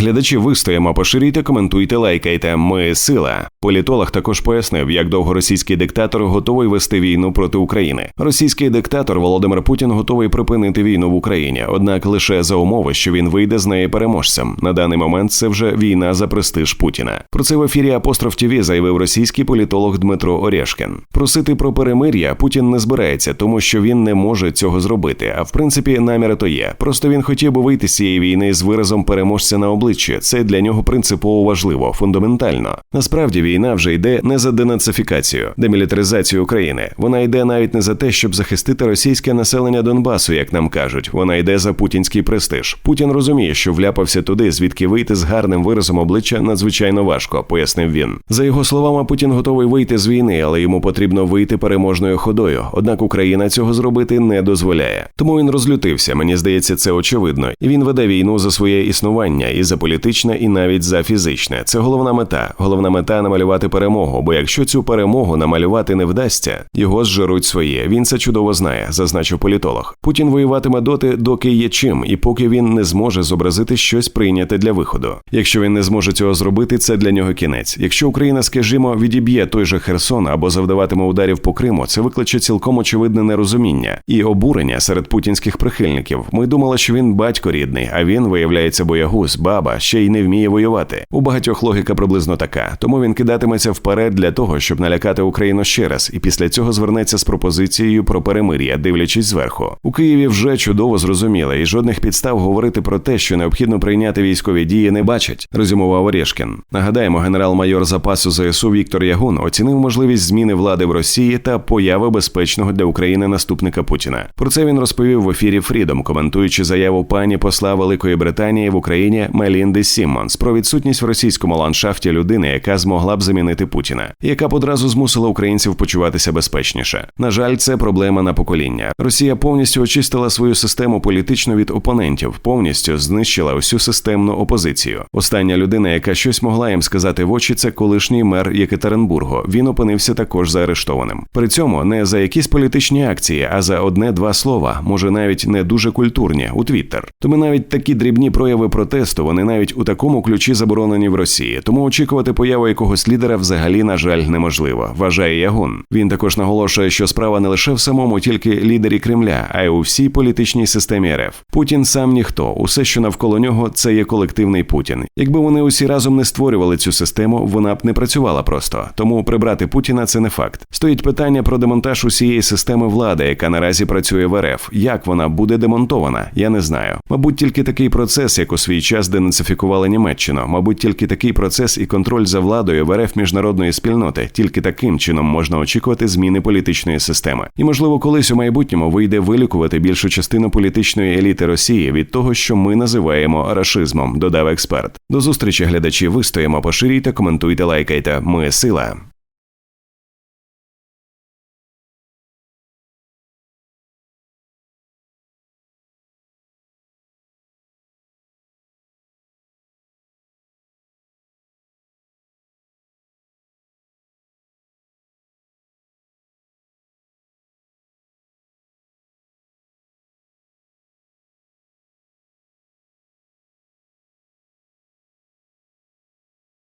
Глядачі вистоїмо, поширюйте, коментуйте, лайкайте. Ми сила. Політолог також пояснив, як довго російський диктатор готовий вести війну проти України. Російський диктатор Володимир Путін готовий припинити війну в Україні, однак лише за умови, що він вийде з неї переможцем. На даний момент це вже війна за престиж Путіна. Про це в ефірі Апостроф ТВ заявив російський політолог Дмитро Орешкін. Просити про перемир'я Путін не збирається, тому що він не може цього зробити. А в принципі, наміри то є. Просто він хотів би вийти з цієї війни з виразом переможця на обличчі. Це для нього принципово важливо, фундаментально. Насправді війна вже йде не за денацифікацію, демілітаризацію України. Вона йде навіть не за те, щоб захистити російське населення Донбасу, як нам кажуть. Вона йде за путінський престиж. Путін розуміє, що вляпався туди, звідки вийти з гарним виразом обличчя надзвичайно важко, пояснив він. За його словами, Путін готовий вийти з війни, але йому потрібно вийти переможною ходою. Однак Україна цього зробити не дозволяє. Тому він розлютився. Мені здається, це очевидно. І він веде війну за своє існування і за політичне, і навіть за фізичне. Це головна мета. Головна мета намалювати перемогу. Бо якщо цю перемогу намалювати не вдасться, його зжируть своє. Він це чудово знає, зазначив політолог. Путін воюватиме доти, доки є чим, і поки він не зможе зобразити щось прийняте для виходу. Якщо він не зможе цього зробити, це для нього кінець. Якщо Україна, скажімо, відіб'є той же Херсон або завдаватиме ударів по Криму, це викличе цілком очевидне нерозуміння і обурення серед путінських прихильників. Ми думали, що він батько рідний, а він виявляється боягуз, баба ще й не вміє воювати. У багатьох логіка приблизно така. Тому він кидатиметься вперед для того, щоб налякати Україну ще раз, і після цього звернеться з пропозицією про перемир'я, дивлячись зверху. У Києві вже чудово зрозуміли, і жодних підстав говорити про те, що необхідно прийняти військові дії, не бачать. Резюмував Орешкін. Нагадаємо, генерал-майор запасу ЗСУ Віктор Ягун оцінив можливість зміни влади в Росії та появи безпечного для України наступника Путіна. Про це він розповів в ефірі Фрідом, коментуючи заяву пані посла Великої Британії в Україні Мелінди Сіммонс про відсутність в російському ландшафті людини, яка змогла б замінити Путіна, яка б одразу змусила українців почуватися безпечніше. На жаль, це проблема на покоління. Росія повністю очистила свою систему політично від опонентів, повністю знищила усю системну опозицію. Остання людина, яка щось могла їм сказати в очі, це колишній мер Єкатеринбургу. Він опинився також заарештованим. При цьому не за якісь політичні акції, а за одне-два слова, може навіть не дуже культурні у Твіттер. Тому навіть такі дрібні прояви протесту вони навіть у такому ключі заборонені в Росії. Тому очікувати появи якогось лідера взагалі, на жаль, неможливо. Вважає Ягун. Він також наголошує, що справа не лише в самому тільки лідері Кремля, а й у всій політичній системі РФ. Путін сам ніхто. Усе, що навколо нього, це є колективний Путін. Якби вони усі разом не створювали цю систему, вона б не працювала просто. Тому прибрати Путіна це не факт. Стоїть питання про демонтаж усієї системи влади, яка наразі працює в РФ. Як вона буде демонтована? Я не знаю. Мабуть, тільки такий процес, як у свій час денацифікували Німеччину. Мабуть, тільки такий процес і контроль за владою в РФ міжнародної спільноти. Тільки таким чином можна очікувати зміни політичної системи. І можливо, колись у майбутньому вийде вилікувати більшу частину політичної еліти Росії від того, що ми називаємо рашизмом. Додав експерт. До зустрічі глядачі. Вистоїмо, поширюйте, коментуйте, лайкайте. Ми сила.